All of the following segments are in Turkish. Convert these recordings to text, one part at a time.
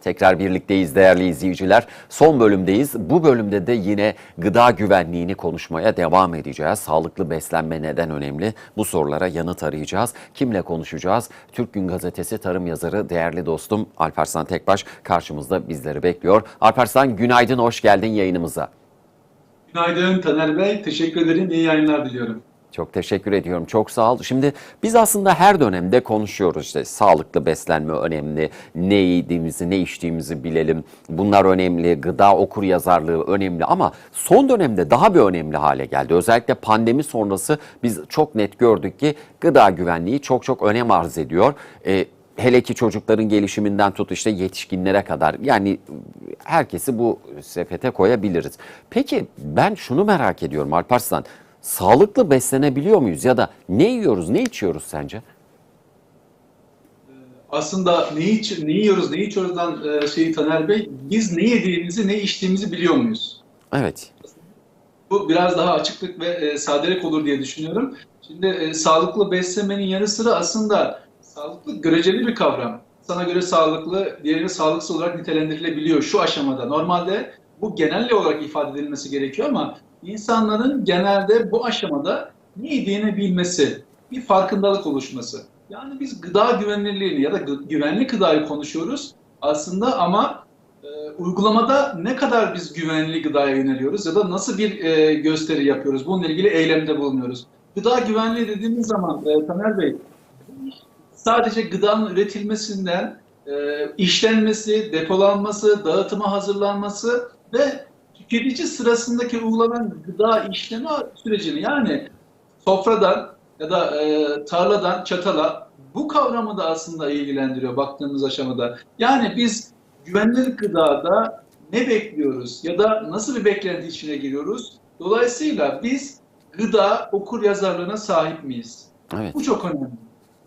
Tekrar birlikteyiz değerli izleyiciler. Son bölümdeyiz. Bu bölümde de yine gıda güvenliğini konuşmaya devam edeceğiz. Sağlıklı beslenme neden önemli? Bu sorulara yanıt arayacağız. Kimle konuşacağız? Türk Gün Gazetesi tarım yazarı değerli dostum Alparslan Tekbaş karşımızda bizleri bekliyor. Alparslan günaydın, hoş geldin yayınımıza. Günaydın Taner Bey. Teşekkür ederim. İyi yayınlar diliyorum. Çok teşekkür ediyorum. Çok sağ ol. Şimdi biz aslında her dönemde konuşuyoruz işte sağlıklı beslenme önemli, ne yediğimizi, ne içtiğimizi bilelim. Bunlar önemli, gıda okur yazarlığı önemli ama son dönemde daha bir önemli hale geldi. Özellikle pandemi sonrası biz çok net gördük ki gıda güvenliği çok çok önem arz ediyor. Ee, hele ki çocukların gelişiminden tut işte yetişkinlere kadar yani herkesi bu sepete koyabiliriz. Peki ben şunu merak ediyorum Alparslan. Sağlıklı beslenebiliyor muyuz ya da ne yiyoruz, ne içiyoruz sence? Aslında ne, iç, ne yiyoruz, ne içiyoruzdan e, şeyi Taner Bey, biz ne yediğimizi, ne içtiğimizi biliyor muyuz? Evet. Bu biraz daha açıklık ve e, sadelik olur diye düşünüyorum. Şimdi e, sağlıklı beslemenin yanı sıra aslında sağlıklı göreceli bir kavram. Sana göre sağlıklı, diğerine sağlıksız olarak nitelendirilebiliyor şu aşamada. Normalde bu genelle olarak ifade edilmesi gerekiyor ama insanların genelde bu aşamada ne yediğini bilmesi, bir farkındalık oluşması. Yani biz gıda güvenilirliğini ya da güvenli gıdayı konuşuyoruz aslında ama e, uygulamada ne kadar biz güvenli gıdaya yöneliyoruz ya da nasıl bir e, gösteri yapıyoruz, bununla ilgili eylemde bulunuyoruz. Gıda güvenliği dediğimiz zaman e, Taner Bey, sadece gıdanın üretilmesinden e, işlenmesi, depolanması, dağıtıma hazırlanması ve tüketici sırasındaki uygulanan gıda işleme sürecini yani sofradan ya da e, tarladan çatala bu kavramı da aslında ilgilendiriyor baktığımız aşamada. Yani biz güvenilir gıdada ne bekliyoruz ya da nasıl bir beklenti içine giriyoruz? Dolayısıyla biz gıda okur yazarlığına sahip miyiz? Evet. Bu çok önemli.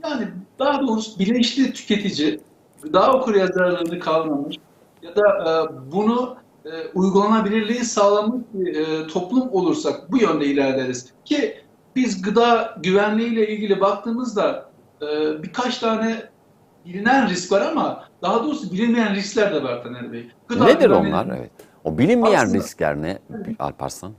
Yani daha doğrusu bilinçli tüketici gıda okuryazarlığını kavramış ya da e, bunu e, uygulanabilirliği sağlamış bir e, toplum olursak bu yönde ilerleriz. Ki biz gıda güvenliğiyle ilgili baktığımızda e, birkaç tane bilinen risk var ama daha doğrusu bilinmeyen riskler de var Taner Bey. Gıda Nedir onlar? Evet. O bilinmeyen Aslında- riskler ne Alparslan?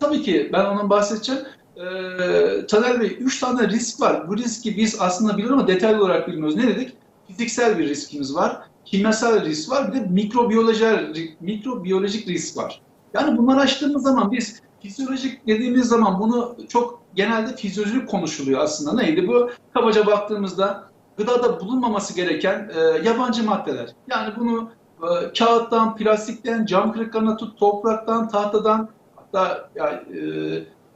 Tabii ki ben ondan bahsedeceğim. Ee, Taner Bey, üç tane risk var. Bu riski biz aslında biliyoruz ama detaylı olarak bilmiyoruz. Ne dedik? Fiziksel bir riskimiz var, kimyasal risk var, bir de mikrobiyolojik, mikrobiyolojik risk var. Yani bunları açtığımız zaman biz fizyolojik dediğimiz zaman bunu çok genelde fizyolojik konuşuluyor aslında. Neydi bu? Kabaca baktığımızda gıdada bulunmaması gereken e, yabancı maddeler. Yani bunu e, kağıttan, plastikten, cam kırıklarına tut, topraktan, tahtadan, hatta yani, e,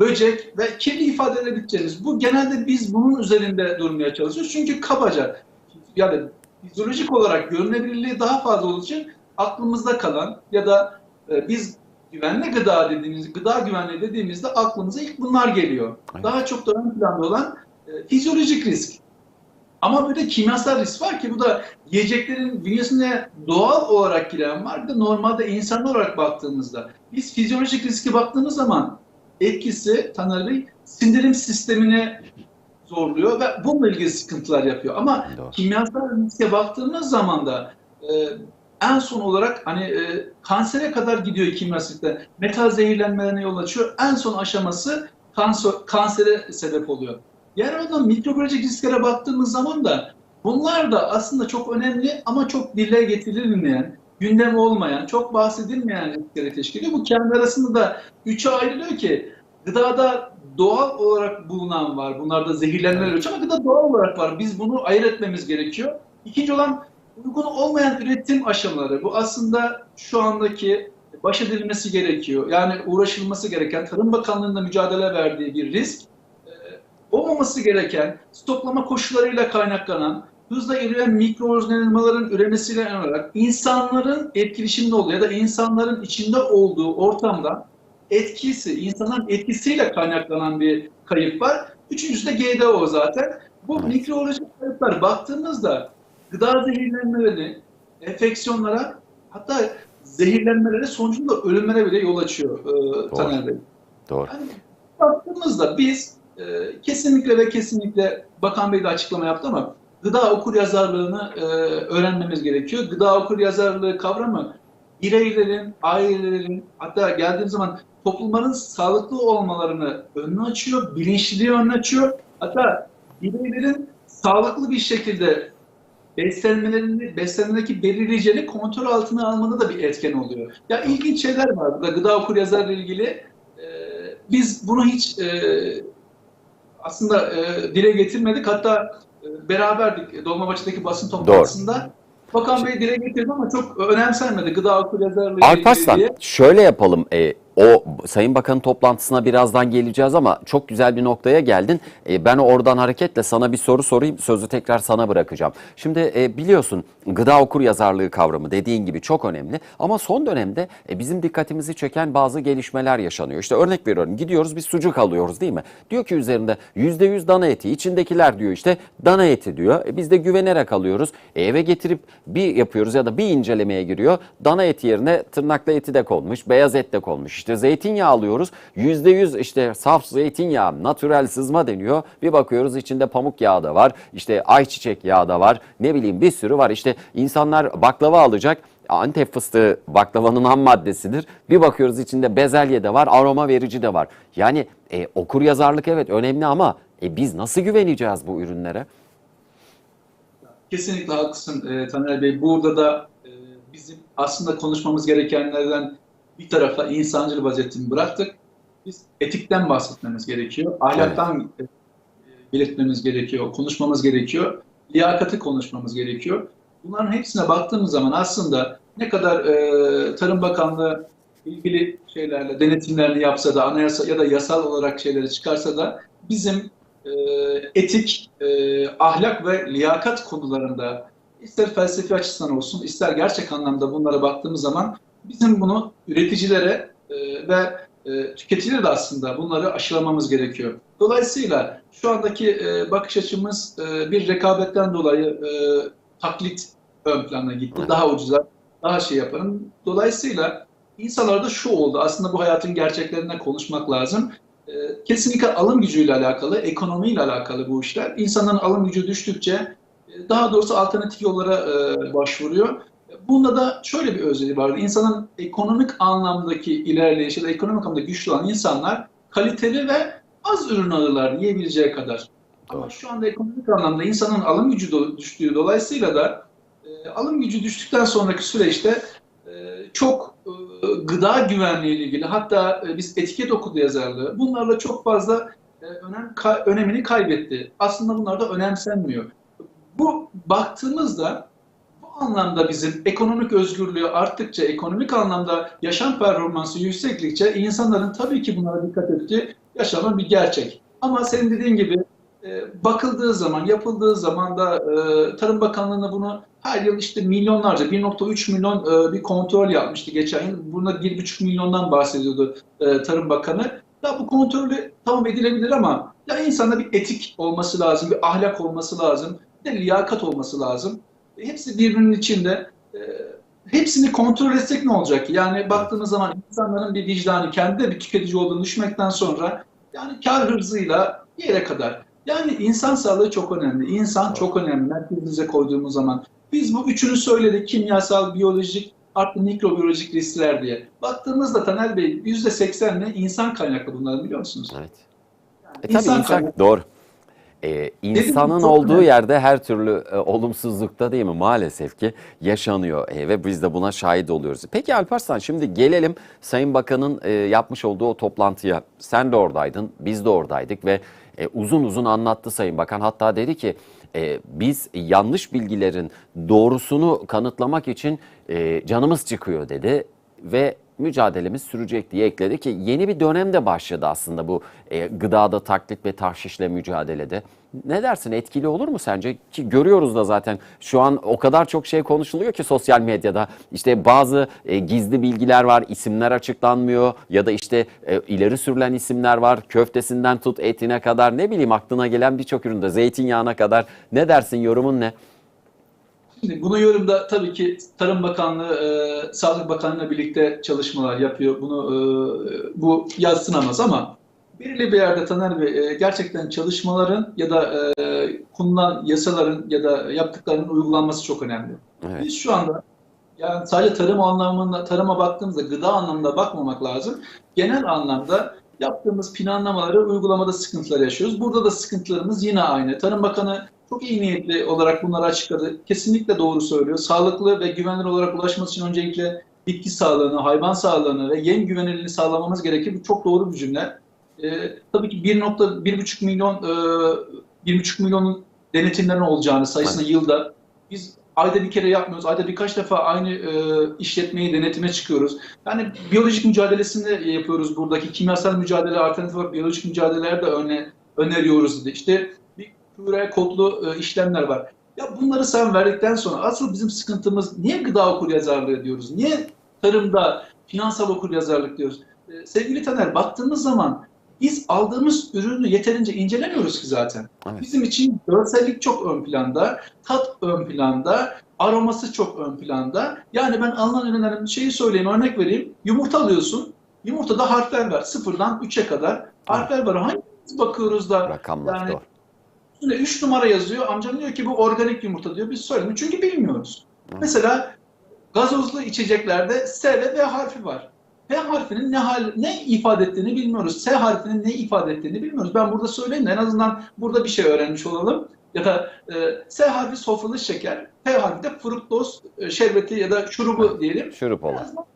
böcek ve kirli ifade edebileceğimiz. Bu genelde biz bunun üzerinde durmaya çalışıyoruz. Çünkü kabaca yani fizyolojik olarak görünebilirliği daha fazla olduğu için aklımızda kalan ya da e, biz güvenli gıda dediğimiz, gıda güvenliği dediğimizde aklımıza ilk bunlar geliyor. Evet. Daha çok da ön planda olan e, fizyolojik risk. Ama de kimyasal risk var ki bu da yiyeceklerin bünyesine doğal olarak giren var. Bir de normalde insanlar olarak baktığımızda biz fizyolojik riske baktığımız zaman etkisi Taner Bey sindirim sistemine zorluyor ve bununla ilgili sıkıntılar yapıyor. Ama Doğru. kimyasal riske baktığımız zaman da e, en son olarak hani e, kansere kadar gidiyor kimyasallikte. Metal zehirlenmelerine yol açıyor. En son aşaması kanser, kansere sebep oluyor. Diğer yandan mikrobiyolojik risklere baktığımız zaman da bunlar da aslında çok önemli ama çok dile getirilmeyen, gündem olmayan, çok bahsedilmeyen riskleri teşkil ediyor. Bu kendi arasında da üçe ayrılıyor ki gıdada doğal olarak bulunan var. Bunlarda zehirlenmeler ölçü ama gıda doğal olarak var. Biz bunu ayırt etmemiz gerekiyor. İkinci olan uygun olmayan üretim aşamaları. Bu aslında şu andaki baş edilmesi gerekiyor. Yani uğraşılması gereken, Tarım Bakanlığı'nda mücadele verdiği bir risk. Ee, olmaması gereken, stoklama koşullarıyla kaynaklanan, hızla eriyen mikroorganizmaların üremesiyle olarak insanların etkileşiminde olduğu ya da insanların içinde olduğu ortamda etkisi, insanın etkisiyle kaynaklanan bir kayıp var. Üçüncüsü de GDO zaten. Bu Evet. mikrolojik kayıplar baktığımızda gıda zehirlenmeleri, enfeksiyonlara hatta zehirlenmelere sonucunda ölümlere bile yol açıyor e, Taner Bey. Doğru. Yani baktığımızda biz e, kesinlikle ve kesinlikle Bakan Bey de açıklama yaptı ama gıda okur yazarlığını e, öğrenmemiz gerekiyor. Gıda okur yazarlığı kavramı bireylerin, ailelerin hatta geldiğim zaman toplumların sağlıklı olmalarını önünü açıyor, bilinçliliği önünü açıyor. Hatta bireylerin sağlıklı bir şekilde beslenmelerini, beslenmedeki belirleyicileri kontrol altına almada da bir etken oluyor. Ya ilginç şeyler var burada gıda okur yazarla ilgili. Ee, biz bunu hiç e, aslında e, dile getirmedik. Hatta e, beraberdik Dolmabahçe'deki basın toplantısında. Bakan Bey dile getirdi ama çok önemsenmedi gıda okur ilgili Alparslan şöyle yapalım. E, o Sayın Bakan'ın toplantısına birazdan geleceğiz ama çok güzel bir noktaya geldin. E, ben oradan hareketle sana bir soru sorayım. Sözü tekrar sana bırakacağım. Şimdi e, biliyorsun gıda okur yazarlığı kavramı dediğin gibi çok önemli. Ama son dönemde e, bizim dikkatimizi çeken bazı gelişmeler yaşanıyor. İşte örnek veriyorum gidiyoruz bir sucuk alıyoruz değil mi? Diyor ki üzerinde %100 dana eti. içindekiler diyor işte dana eti diyor. E, biz de güvenerek alıyoruz. E, eve getirip bir yapıyoruz ya da bir incelemeye giriyor. Dana eti yerine tırnaklı eti de konmuş, beyaz et de konmuş. İşte zeytinyağı alıyoruz. %100 işte saf zeytinyağı, natürel sızma deniyor. Bir bakıyoruz içinde pamuk yağı da var. İşte ayçiçek yağı da var. Ne bileyim bir sürü var. İşte insanlar baklava alacak. Antep fıstığı baklavanın ham maddesidir. Bir bakıyoruz içinde bezelye de var, aroma verici de var. Yani e, okur yazarlık evet önemli ama e, biz nasıl güveneceğiz bu ürünlere? Kesinlikle haklısın e, Taner Bey. Burada da e, bizim aslında konuşmamız gerekenlerden bir tarafa insancıl vazetini bıraktık. Biz etikten bahsetmemiz gerekiyor. Ahlaktan e, belirtmemiz gerekiyor. Konuşmamız gerekiyor. Liyakati konuşmamız gerekiyor. Bunların hepsine baktığımız zaman aslında ne kadar e, Tarım Bakanlığı ilgili şeylerle, denetimlerini yapsa da, anayasa ya da yasal olarak şeyleri çıkarsa da bizim e, etik, e, ahlak ve liyakat konularında ister felsefi açısından olsun, ister gerçek anlamda bunlara baktığımız zaman bizim bunu üreticilere e, ve e, tüketicilere de aslında bunları aşılamamız gerekiyor. Dolayısıyla şu andaki e, bakış açımız e, bir rekabetten dolayı e, taklit ön plana gitti. Daha ucuza, daha şey yaparım. Dolayısıyla insanlarda şu oldu. Aslında bu hayatın gerçeklerinden konuşmak lazım. E, kesinlikle alım gücüyle alakalı, ekonomiyle alakalı bu işler. İnsanların alım gücü düştükçe daha doğrusu alternatif yollara e, başvuruyor. Bunda da şöyle bir özelliği vardı. İnsanın ekonomik anlamdaki ilerleyişi ya da ekonomik anlamda güçlü olan insanlar kaliteli ve az ürün alırlar diyebileceği kadar. Ama şu anda ekonomik anlamda insanın alım gücü do- düştüğü dolayısıyla da e, alım gücü düştükten sonraki süreçte e, çok e, gıda güvenliği ile ilgili hatta e, biz etiket okudu yazarlığı bunlarla çok fazla e, önem ka- önemini kaybetti. Aslında bunlar da önemsenmiyor. Bu baktığımızda anlamda bizim ekonomik özgürlüğü arttıkça, ekonomik anlamda yaşam performansı yükseklikçe insanların tabii ki bunlara dikkat ettiği yaşanan bir gerçek. Ama senin dediğin gibi e, bakıldığı zaman, yapıldığı zaman da e, Tarım Bakanlığı'na bunu her yıl işte milyonlarca, 1.3 milyon e, bir kontrol yapmıştı geçen yıl. Bunda 1.5 milyondan bahsediyordu Tarım Bakanı. Ya bu kontrolü tamam edilebilir ama ya insanda bir etik olması lazım, bir ahlak olması lazım, bir liyakat olması lazım. Hepsi birbirinin içinde. E, hepsini kontrol etsek ne olacak? Yani baktığımız zaman insanların bir vicdanı, kendi de bir tüketici olduğunu düşünmekten sonra yani kar hırzıyla bir yere kadar. Yani insan sağlığı çok önemli. İnsan çok önemli. Merkezimize koyduğumuz zaman. Biz bu üçünü söyledik. Kimyasal, biyolojik, artı mikrobiyolojik riskler diye. Baktığımızda Taner Bey %80'le insan kaynaklı bunları biliyor musunuz? Evet. Yani E tabii insan, kaynaklı. doğru. Ee, insanın olduğu yerde her türlü e, olumsuzlukta değil mi maalesef ki yaşanıyor E, ve biz de buna şahit oluyoruz. Peki Alparslan şimdi gelelim Sayın Bakan'ın e, yapmış olduğu o toplantıya. Sen de oradaydın, biz de oradaydık ve e, uzun uzun anlattı Sayın Bakan. Hatta dedi ki e, biz yanlış bilgilerin doğrusunu kanıtlamak için e, canımız çıkıyor dedi ve mücadelemiz sürecek diye ekledi ki yeni bir dönem de başladı aslında bu e, gıdada taklit ve tahşişle mücadelede. Ne dersin etkili olur mu sence? Ki görüyoruz da zaten şu an o kadar çok şey konuşuluyor ki sosyal medyada. İşte bazı e, gizli bilgiler var, isimler açıklanmıyor ya da işte e, ileri sürülen isimler var. Köftesinden tut etine kadar ne bileyim aklına gelen birçok üründe zeytinyağına kadar. Ne dersin yorumun ne? Şimdi bunu yorumda tabii ki Tarım Bakanlığı, e, Sağlık Bakanlığı'yla birlikte çalışmalar yapıyor. Bunu e, bu yadsınamaz ama belirli bir yerde Taner Bey e, gerçekten çalışmaların ya da e, konulan yasaların ya da yaptıklarının uygulanması çok önemli. Evet. Biz şu anda yani sadece tarım anlamında tarıma baktığımızda gıda anlamında bakmamak lazım. Genel anlamda yaptığımız planlamaları uygulamada sıkıntılar yaşıyoruz. Burada da sıkıntılarımız yine aynı. Tarım Bakanı çok iyi niyetli olarak bunları açıkladı. Kesinlikle doğru söylüyor. Sağlıklı ve güvenilir olarak ulaşması için öncelikle bitki sağlığını, hayvan sağlığını ve yem güvenilirliğini sağlamamız gerekir. Bu çok doğru bir cümle. Ee, tabii ki 1.1,5 milyon e, 1,5 milyonun denetimlerin olacağını sayısını yılda biz ayda bir kere yapmıyoruz. Ayda birkaç defa aynı e, işletmeyi denetime çıkıyoruz. Yani biyolojik mücadelesini yapıyoruz buradaki. Kimyasal mücadele, alternatif olarak biyolojik mücadeleler de öne, öneriyoruz dedi. İşte küre kodlu e, işlemler var. Ya bunları sen verdikten sonra asıl bizim sıkıntımız niye gıda okuryazarlığı diyoruz? Niye tarımda finansal okuryazarlık diyoruz? E, sevgili Taner baktığımız zaman biz aldığımız ürünü yeterince incelemiyoruz ki zaten. Evet. Bizim için görsellik çok ön planda, tat ön planda, aroması çok ön planda. Yani ben alınan ürünlerin şeyi söyleyeyim, örnek vereyim. Yumurta alıyorsun. Yumurtada harfler var. Sıfırdan 3'e kadar harfler var. Hangimiz bakıyoruz da Rakamlar Yani- doğru. Üstünde 3 numara yazıyor. Amcam diyor ki bu organik yumurta diyor. Biz söylemiyoruz. Çünkü bilmiyoruz. Evet. Mesela gazozlu içeceklerde S ve V harfi var. P harfinin ne hal ne ifade ettiğini bilmiyoruz. S harfinin ne ifade ettiğini bilmiyoruz. Ben burada söyleyeyim de en azından burada bir şey öğrenmiş olalım. Ya da e, S harfi sofralı şeker, P harfi de fruktoz e, şerbeti ya da şurubu diyelim. Şurup olan. bunu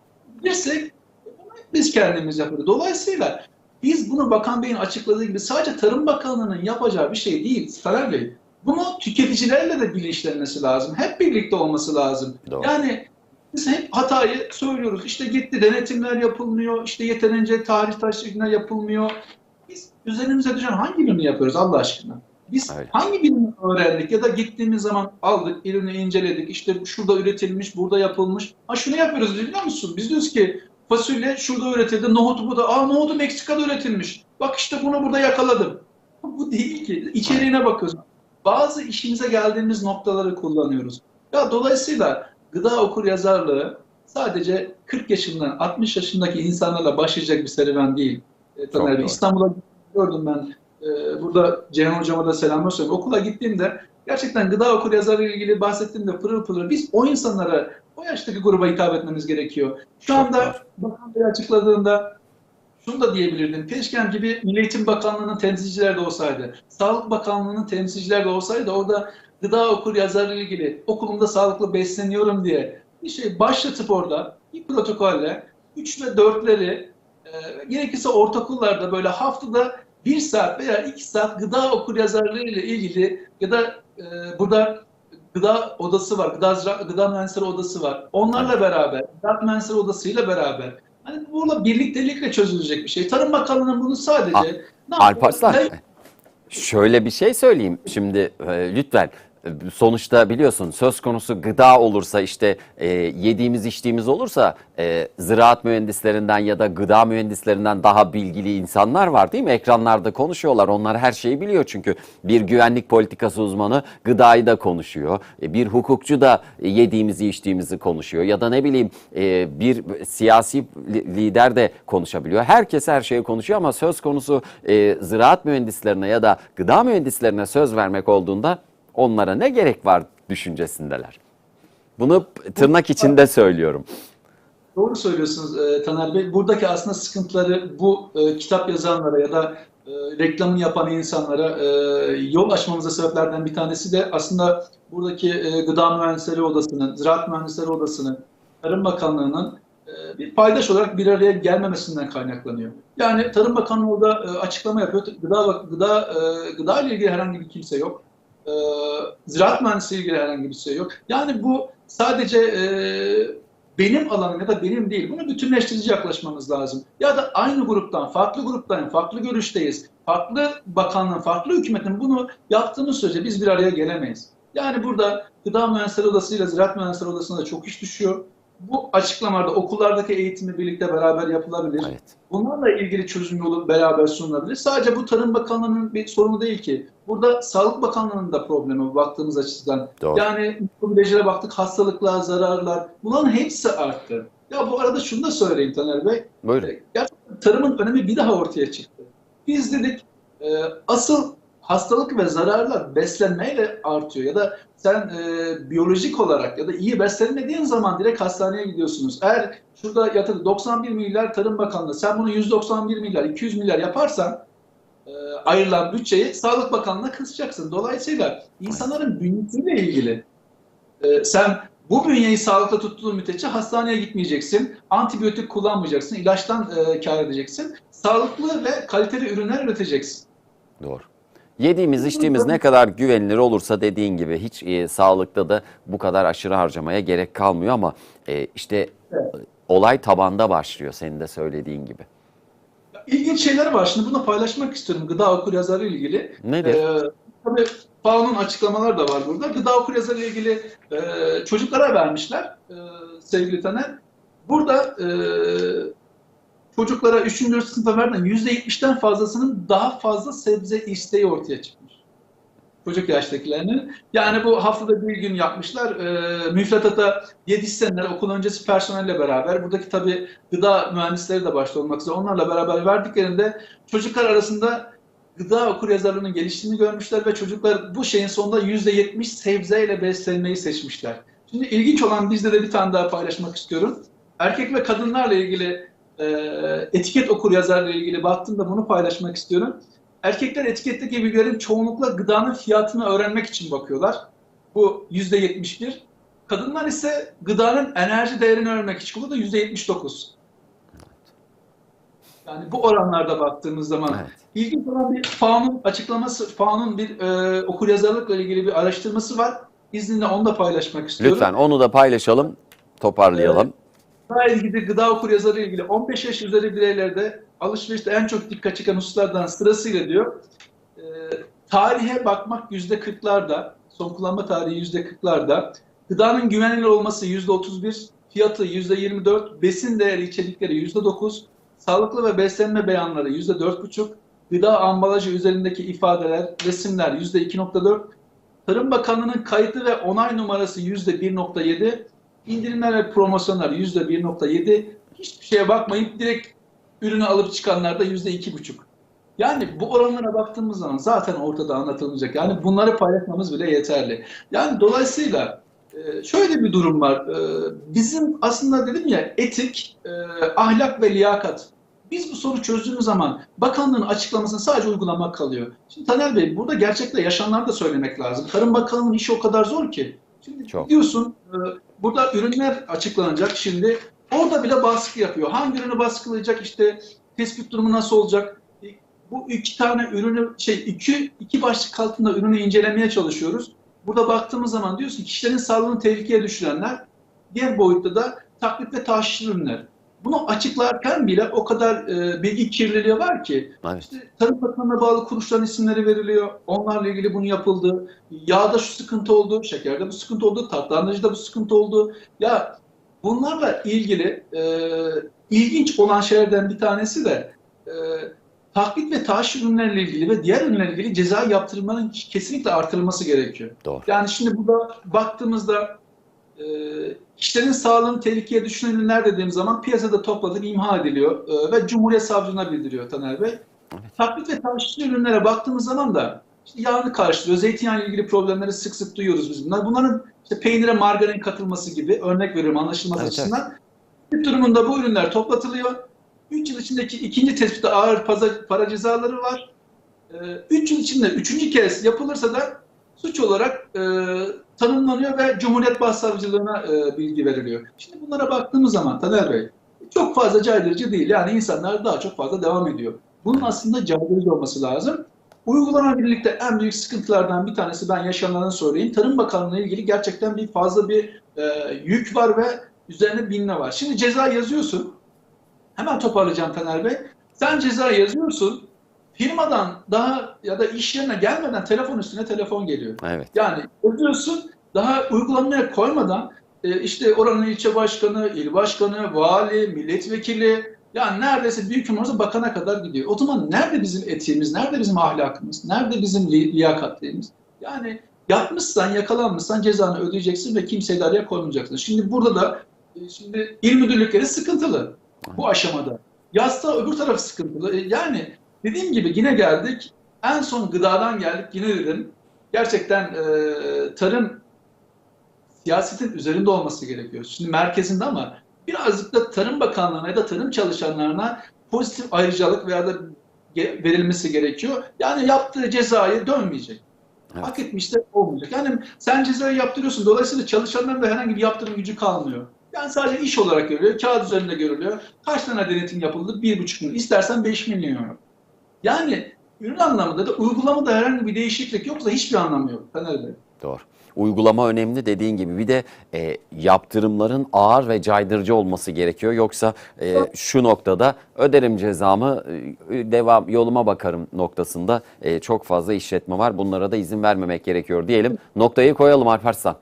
biz kendimiz yapıyoruz. Dolayısıyla biz bunu Bakan Bey'in açıkladığı gibi sadece Tarım Bakanlığı'nın yapacağı bir şey değil Sarar Bey. Bunu tüketicilerle de bilinçlenmesi lazım. Hep birlikte olması lazım. Doğru. Yani biz hep hatayı söylüyoruz. İşte gitti denetimler yapılmıyor. İşte yeterince tarih taşlarına yapılmıyor. Biz üzerimize düşen hangi birini yapıyoruz Allah aşkına? Biz Öyle. hangi birini öğrendik ya da gittiğimiz zaman aldık, ürünü inceledik. İşte şurada üretilmiş, burada yapılmış. Ha şunu yapıyoruz biliyor musun? Biz diyoruz ki fasulye şurada üretildi, nohut burada. Aa nohutu Meksika'da üretilmiş. Bak işte bunu burada yakaladım. Bu değil ki. İçeriğine bakıyoruz. Bazı işimize geldiğimiz noktaları kullanıyoruz. Ya dolayısıyla gıda okur yazarlığı sadece 40 yaşından 60 yaşındaki insanlarla başlayacak bir serüven değil. E, Taner Bey. İstanbul'a gördüm ben. E, burada Ceyhan Hocama da selamlar söylüyorum. Okula gittiğimde gerçekten gıda okur yazarlığı ile ilgili bahsettiğimde pırıl pırıl biz o insanlara o yaştaki gruba hitap etmemiz gerekiyor. Şu anda Bakan Bey açıkladığında şunu da diyebilirdim. Keşke gibi Milli Eğitim Bakanlığı'nın temsilciler de olsaydı, Sağlık Bakanlığı'nın temsilciler de olsaydı orada gıda okur yazarlığı ile ilgili okulumda sağlıklı besleniyorum diye bir şey başlatıp orada bir protokolle 3 ve 4'leri e, gerekirse ortaokullarda böyle haftada 1 saat veya 2 saat gıda okur yazarlığı ile ilgili ya da e, burada gıda odası var, gıda, gıda mühendisleri odası var. Onlarla beraber, gıda mühendisleri odasıyla beraber Hani burada birliktelikle çözülecek bir şey. Tarım Bakanlığı'nın bunu sadece? Alparslan şöyle bir şey söyleyeyim şimdi e, lütfen. Sonuçta biliyorsun söz konusu gıda olursa işte e, yediğimiz içtiğimiz olursa e, ziraat mühendislerinden ya da gıda mühendislerinden daha bilgili insanlar var değil mi? Ekranlarda konuşuyorlar onlar her şeyi biliyor çünkü bir güvenlik politikası uzmanı gıdayı da konuşuyor. E, bir hukukçu da yediğimizi içtiğimizi konuşuyor ya da ne bileyim e, bir siyasi li- lider de konuşabiliyor. Herkes her şeyi konuşuyor ama söz konusu e, ziraat mühendislerine ya da gıda mühendislerine söz vermek olduğunda onlara ne gerek var düşüncesindeler. Bunu tırnak içinde söylüyorum. Doğru söylüyorsunuz e, Taner Bey. Buradaki aslında sıkıntıları bu e, kitap yazanlara ya da e, reklamını yapan insanlara yol açmamıza sebeplerden bir tanesi de aslında buradaki Gıda Mühendisleri Odası'nın, Ziraat Mühendisleri Odası'nın, Tarım Bakanlığı'nın bir paydaş olarak bir araya gelmemesinden kaynaklanıyor. Yani Tarım Bakanlığı orada açıklama yapıyor. Gıda gıda gıda ile ilgili herhangi bir kimse yok. E, ziraat mühendisliği ilgili herhangi bir şey yok. Yani bu sadece e, benim alanım ya da benim değil. Bunu bütünleştirici yaklaşmamız lazım. Ya da aynı gruptan, farklı gruptan, farklı görüşteyiz. Farklı bakanlığın, farklı hükümetin bunu yaptığımız sürece biz bir araya gelemeyiz. Yani burada Gıda Mühendisleri Odası ile Ziraat Mühendisleri Odası'na da çok iş düşüyor. Bu açıklamalarda okullardaki eğitimi birlikte beraber yapılabilir. Evet. Bunlarla ilgili çözüm yolu beraber sunulabilir. Sadece bu Tarım Bakanlığı'nın bir sorunu değil ki. Burada Sağlık Bakanlığı'nın da problemi baktığımız açıdan. Doğru. Yani mikrobilejlere baktık, hastalıklar, zararlar. Bunların hepsi arttı. Ya bu arada şunu da söyleyeyim Taner Bey. Buyurun. Gerçekten tarımın önemi bir daha ortaya çıktı. Biz dedik e, asıl hastalık ve zararlar beslenmeyle artıyor ya da sen e, biyolojik olarak ya da iyi beslenmediğin zaman direkt hastaneye gidiyorsunuz. Eğer şurada yatırdı 91 milyar Tarım Bakanlığı sen bunu 191 milyar 200 milyar yaparsan e, ayrılan bütçeyi Sağlık Bakanlığı'na kısacaksın. Dolayısıyla insanların bünyesiyle ilgili e, sen bu bünyeyi sağlıklı tuttuğun müddetçe hastaneye gitmeyeceksin. Antibiyotik kullanmayacaksın. ilaçtan e, kar edeceksin. Sağlıklı ve kaliteli ürünler üreteceksin. Doğru. Yediğimiz içtiğimiz ne kadar güvenilir olursa dediğin gibi hiç e, sağlıkta da bu kadar aşırı harcamaya gerek kalmıyor ama e, işte Evet. olay tabanda başlıyor senin de söylediğin gibi. İlginç şeyler var. Şimdi bunu paylaşmak istiyorum gıda okuryazarı ile ilgili. Nedir? Ee, tabii FAO'nun açıklamaları da var burada. Gıda okuryazarı ile ilgili e, çocuklara vermişler e, sevgili Taner. Burada e, çocuklara 3. 4. sınıfa verilen %70'den fazlasının daha fazla sebze isteği ortaya çıkmış. Çocuk yaştakilerinin. Yani bu haftada bir gün yapmışlar. E, müfredata diyetisyenler, okul öncesi personelle beraber, buradaki tabii gıda mühendisleri de başta olmak üzere onlarla beraber verdiklerinde çocuklar arasında gıda okuryazarlığının geliştiğini görmüşler ve çocuklar bu şeyin sonunda %70 sebzeyle beslenmeyi seçmişler. Şimdi ilginç olan bizde de bir tane daha paylaşmak istiyorum. Erkek ve kadınlarla ilgili e, etiket okuryazarlığı ile ilgili baktığımda bunu paylaşmak istiyorum. Erkekler etiketteki bilgilerin çoğunlukla gıdanın fiyatını öğrenmek için bakıyorlar. Bu %71. Kadınlar ise gıdanın enerji değerini öğrenmek için. Bu da %79. Yani bu oranlarda baktığımız zaman Evet. ilginç olan bir FAO'nun açıklaması, FAO'nun bir e, okuryazarlıkla ilgili bir araştırması var. İzninle onu da paylaşmak istiyorum. Lütfen onu da paylaşalım, toparlayalım. Gıda ilgili, gıda okuryazarı ilgili 15 yaş üzeri bireylerde alışverişte en çok dikkat çeken hususlardan sırasıyla diyor. E, tarihe bakmak yüzde 40'larda, son kullanma tarihi yüzde 40'larda, gıdanın güvenilir olması yüzde 31, fiyatı yüzde 24, besin değeri içerikleri yüzde 9, sağlıklı ve beslenme beyanları yüzde 4,5, gıda ambalajı üzerindeki ifadeler, resimler yüzde 2,4, Tarım Bakanlığı'nın kayıtlı ve onay numarası yüzde 1,7, indirimler ve promosyonlar yüzde 1,7, hiçbir şeye bakmayıp direkt ürünü alıp çıkanlar da yüzde 2,5. Yani bu oranlara baktığımız zaman zaten ortada anlatılmayacak. Yani bunları paylaşmamız bile yeterli. Yani dolayısıyla e, şöyle bir durum var. E, Bizim aslında dedim ya etik, e, ahlak ve liyakat. Biz bu soru çözdüğümüz zaman bakanlığın açıklamasını sadece uygulamak kalıyor. Şimdi Taner Bey burada gerçekte yaşananları da söylemek lazım. Tarım Bakanlığı'nın işi o kadar zor ki. Şimdi Çok. diyorsun burada ürünler açıklanacak şimdi. Orada bile baskı yapıyor. Hangi ürünü baskılayacak işte tespit durumu nasıl olacak? Bu iki tane ürünü şey iki, iki başlık altında ürünü incelemeye çalışıyoruz. Burada baktığımız zaman diyorsun ki kişilerin sağlığını tehlikeye düşürenler diğer boyutta da taklit ve taşhir ürünler. Bunu açıklarken bile o kadar e, bilgi kirliliği var ki Evet. işte Tarım Bakanlığı'na bağlı kuruluşların isimleri veriliyor. Onlarla ilgili bunu yapıldı. Yağda şu sıkıntı oldu, şekerde bu sıkıntı oldu, tatlandırıcıda bu sıkıntı oldu. Ya bunlarla ilgili e, ilginç olan şeylerden bir tanesi de e, taklit ve taşhir ürünlerle ilgili ve diğer ürünlerle ilgili ceza yaptırımların kesinlikle artırılması gerekiyor. Doğru. Yani şimdi burada baktığımızda e, kişilerin sağlığını tehlikeye düşüren ürünler dediğim zaman piyasada toplanıp imha ediliyor e, ve Cumhuriyet Savcılığına bildiriyor Taner Bey. Taklit ve taşhir ürünlere baktığımız zaman da işte yağını karşılıyor. Zeytinyağı ile ilgili problemleri sık sık duyuyoruz biz bunlar. Bunların işte peynire margarin katılması gibi örnek veriyorum anlaşılması Evet, açısından. Bir durumunda bu ürünler toplatılıyor. 3 yıl içindeki ikinci tespitte ağır para, para cezaları var. 3 yıl içinde üçüncü kez yapılırsa da suç olarak e, tanımlanıyor ve Cumhuriyet Başsavcılığına e, bilgi veriliyor. Şimdi bunlara baktığımız zaman Taner Bey çok fazla caydırıcı değil. Yani insanlar daha çok fazla devam ediyor. Bunun aslında caydırıcı olması lazım. Uygulama birlikte en büyük sıkıntılardan bir tanesi ben yaşananı söyleyeyim. Tarım Bakanlığı ile ilgili gerçekten bir fazla bir e, yük var ve üzerine binme var. Şimdi ceza yazıyorsun. Hemen toparlayacağım Taner Bey. Sen ceza yazıyorsun. Firmadan daha ya da iş yerine gelmeden telefon üstüne telefon geliyor. Evet. Yani yazıyorsun daha uygulamaya koymadan e, işte oranın ilçe başkanı, il başkanı, vali, milletvekili yani neredeyse büyük firmamıza bakana kadar gidiyor. O zaman nerede bizim etiğimiz, nerede bizim ahlakımız, nerede bizim li- liyakatliğimiz? Yani yapmışsan, yakalanmışsan cezanı ödeyeceksin ve kimseyi de araya koymayacaksın. Şimdi burada da e, şimdi il müdürlükleri sıkıntılı bu aşamada. Yazsa öbür taraf sıkıntılı. E, Yani Dediğim gibi yine geldik. En son gıdadan geldik. Yine dedim. Gerçekten e, tarım siyasetin üzerinde olması gerekiyor. Şimdi merkezinde ama birazcık da Tarım Bakanlığı'na ya da tarım çalışanlarına pozitif ayrıcalık veya da verilmesi gerekiyor. Yani yaptığı cezayı dönmeyecek. Evet. Hak etmiş de olmayacak. Yani sen cezayı yaptırıyorsun. Dolayısıyla çalışanların da herhangi bir yaptırım gücü kalmıyor. Yani sadece iş olarak görülüyor. Kağıt üzerinde görülüyor. Kaç tane denetim yapıldı? Bir buçuk milyon. İstersen beş milyon euro. Yani ürün anlamında da uygulamada herhangi bir değişiklik yoksa hiçbir anlamı yok. Taner Bey. Doğru. Uygulama önemli dediğin gibi bir de e, yaptırımların ağır ve caydırıcı olması gerekiyor. Yoksa e, şu noktada öderim cezamı e, devam yoluma bakarım noktasında e, çok fazla işletme var. Bunlara da izin vermemek gerekiyor diyelim. Noktayı koyalım Alparslan.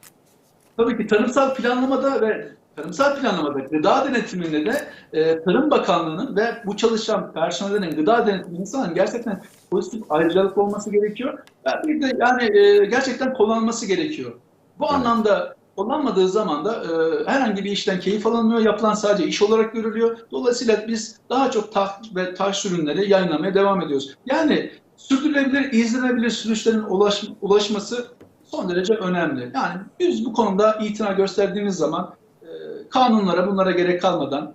Tabii ki tarımsal planlamada ve tarımsal planlamada gıda denetiminde de e, Tarım Bakanlığı'nın ve bu çalışan personellerin gıda denetimi insanın gerçekten pozitif ayrıcalık olması gerekiyor. Bir de yani e, gerçekten kullanılması gerekiyor. Bu Evet. anlamda kullanmadığı zaman da e, herhangi bir işten keyif alınmıyor. Yapılan sadece iş olarak görülüyor. Dolayısıyla biz daha çok taht ve taş ürünleri yayınlamaya devam ediyoruz. Yani sürdürülebilir, izlenebilir sürüşlerin ulaş, ulaşması son derece önemli. Yani biz bu konuda itina gösterdiğimiz zaman kanunlara bunlara gerek kalmadan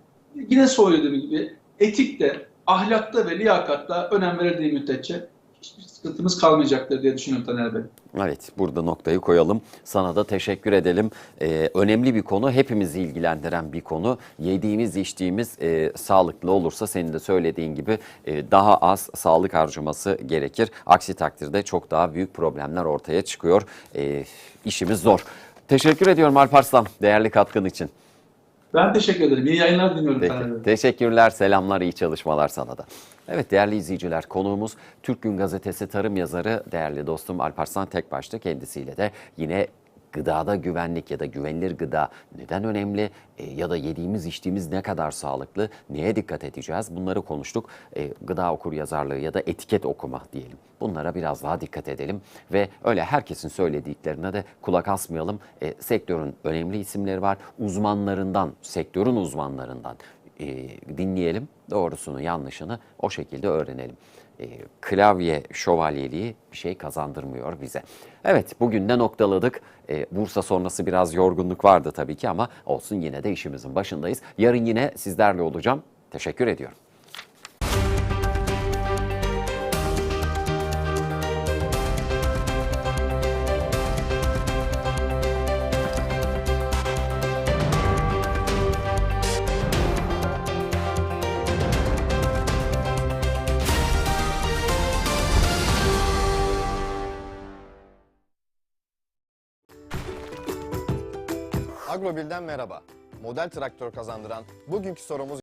yine söylediğim gibi etikte, ahlakta ve liyakatta önem verildiği müddetçe hiçbir sıkıntımız kalmayacaktır diye düşünüyorum Taner Bey. Evet, burada noktayı koyalım. Sana da teşekkür edelim. Ee, önemli bir konu, hepimizi ilgilendiren bir konu. Yediğimiz, içtiğimiz e, sağlıklı olursa senin de söylediğin gibi e, daha az sağlık harcaması gerekir. Aksi takdirde çok daha büyük problemler ortaya çıkıyor. E, işimiz zor. Teşekkür ediyorum Alparslan değerli katkın için. Ben teşekkür ederim. İyi yayınlar diliyorum Peki. Teşekkürler, selamlar, iyi çalışmalar sana da. Evet değerli izleyiciler konuğumuz Türk Gün Gazetesi tarım yazarı değerli dostum Alparslan Tekbaş'tı. Kendisiyle de yine gıdada güvenlik ya da güvenilir gıda neden önemli e, ya da yediğimiz içtiğimiz ne kadar sağlıklı neye dikkat edeceğiz bunları konuştuk. E, gıda okur yazarlığı ya da etiket okuma diyelim. Bunlara biraz daha dikkat edelim ve öyle herkesin söylediklerine de kulak asmayalım. E, sektörün önemli isimleri var. Uzmanlarından, sektörün uzmanlarından e, dinleyelim. Doğrusunu, yanlışını o şekilde öğrenelim. E, klavye şövalyeliği bir şey kazandırmıyor bize. Evet, bugün de noktaladık. E, Bursa sonrası biraz yorgunluk vardı tabii ki ama olsun yine de işimizin başındayız. Yarın yine sizlerle olacağım. Teşekkür ediyorum. Merhaba. Model traktör kazandıran bugünkü sorumuz